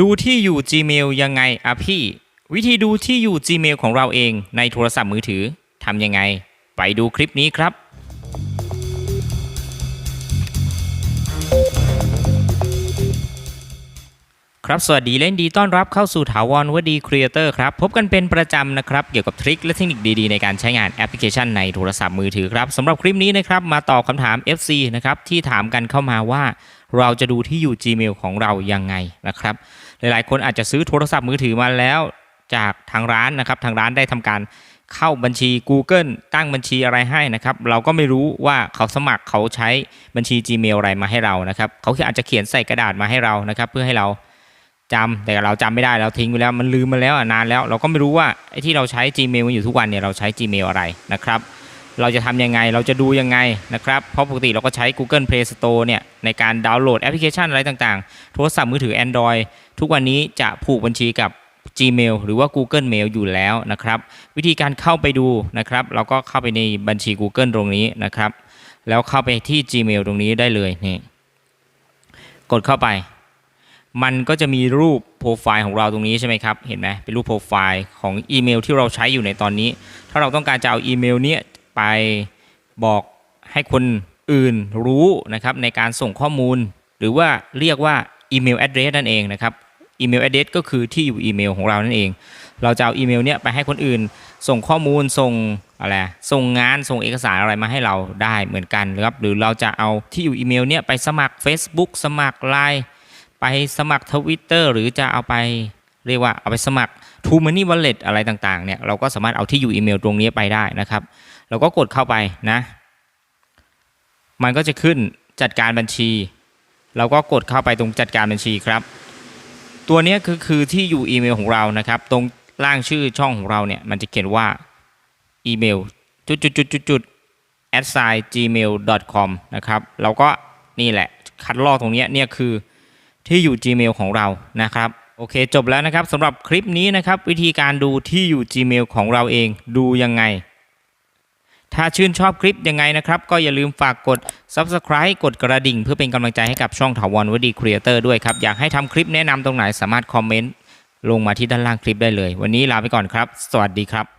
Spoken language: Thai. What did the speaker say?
ดูที่อยู่ Gmail ยังไงอะพี่ วิธีดูที่อยู่ Gmail ของเราเองในโทรศัพท์มือถือทำยังไง ไปดูคลิปนี้ครับ ครับสวัสดีเล่นดีต้อนรับเข้าสู่ถาวรวดีครีเอเตอร์ครับ พบกันเป็นประจำนะครับ เกี่ยวกับทริคและเทคนิคดีๆ ในการใช้งานแอปพลิเคชันในโทรศัพท์มือถือครับสำหรับคลิปนี้นะครับมาตอบคำถาม FC นะครับที่ถามกันเข้ามาว่า เราจะดูที่อยู่ Gmail ของเรายังไงนะครับ หลายๆ คนอาจจะซื้อโทรศัพท์มือถือมาแล้วจากทางร้านนะครับทางร้านได้ทำการเข้าบัญชี Google ตั้งบัญชีอะไรให้นะครับ เราก็ไม่รู้ว่าเขาสมัครเขาใช้บัญชี Gmail อะไรมาให้เรานะครับ เขาอาจจะเขียนใส่กระดาษมาให้เรานะครับ เพื่อให้เราจำแต่เราจำไม่ได้เราทิ้งไปแล้วมันลืมมาแล้วนานแล้ว เราก็ไม่รู้ว่าไอ้ที่เราใช้ Gmail อยู่ทุกวันเนี่ยเราใช้ Gmail อะไรนะครับ เราจะทำยังไงเราจะดูยังไงนะครับ เพราะปกติเราก็ใช้ Google Play Store เนี่ยในการดาวน์โหลดแอปพลิเคชันอะไรต่างๆ โทรศัพท์มือถือ Android ทุกวันนี้จะผูกบัญชีกับ Gmail หรือว่า Google Mail อยู่แล้วนะครับ วิธีการเข้าไปดูนะครับ เราก็เข้าไปในบัญชี Google ตรงนี้นะครับ แล้วเข้าไปที่ Gmail ตรงนี้ได้เลยนี่กดเข้าไป มันก็จะมีรูปโปรไฟล์ของเราตรงนี้ใช่ไหมครับ เห็นไหมเป็นรูปโปรไฟล์ของอีเมลที่เราใช้อยู่ในตอนนี้ ถ้าเราต้องการจะเอาอีเมลเนี้ย ไปบอกให้คนอื่นรู้นะครับในการส่งข้อมูล หรือว่าเรียกว่าอีเมล address นั่นเองนะครับอีเมล address ก็คือที่อยู่อีเมลของเรานั่นเอง เราจะเอาอีเมลเนี้ยไปให้คนอื่น ส่งข้อมูลส่งอะไรส่งงานส่งเอกสารอะไรมาให้เราได้เหมือนกันนะครับหรือเราจะเอาที่อยู่อีเมลเนี้ยไปสมัคร Facebook สมัคร Line ไปสมัครทวิตเตอร์หรือจะเอาไป เรียกว่าเอาไปสมัคร t ู o Money Wallet อะไรต่างๆเนี่ยเราก็สามารถเอาที่อยู่อีเมลตรงนี้ไปได้นะครับ เราก็กดเข้าไปนะ มันก็จะขึ้นจัดการบัญชี เราก็กดเข้าไปตรงจัดการบัญชีครับ ตัวนี้คือคือที่อยู่อีเมลของเรานะครับ ตรงล่างชื่อช่องของเราเนี่ยมันจะเขียนว่าอีเมลจุดจุดจุดจุดจุด at sign gmail com นะครับเราก็นี่แหละคัดลอกตรงนี้เนี่ยคือที่อยู่ Gmail ของเรานะครับ โอเคจบแล้วนะครับสำหรับคลิปนี้นะครับ วิธีการดูที่อยู่ Gmail ของเราเองดูยังไง ถ้าชื่นชอบคลิปยังไงนะครับ ก็อย่าลืมฝากกด Subscribe กดกระดิ่ง เพื่อเป็นกำลังใจให้กับช่องถาวรวดีครีเอเตอร์ด้วยครับ อยากให้ทำคลิปแนะนำตรงไหนสามารถคอมเมนต์ลงมาที่ด้านล่างคลิปได้เลย วันนี้ลาไปก่อนครับ สวัสดีครับ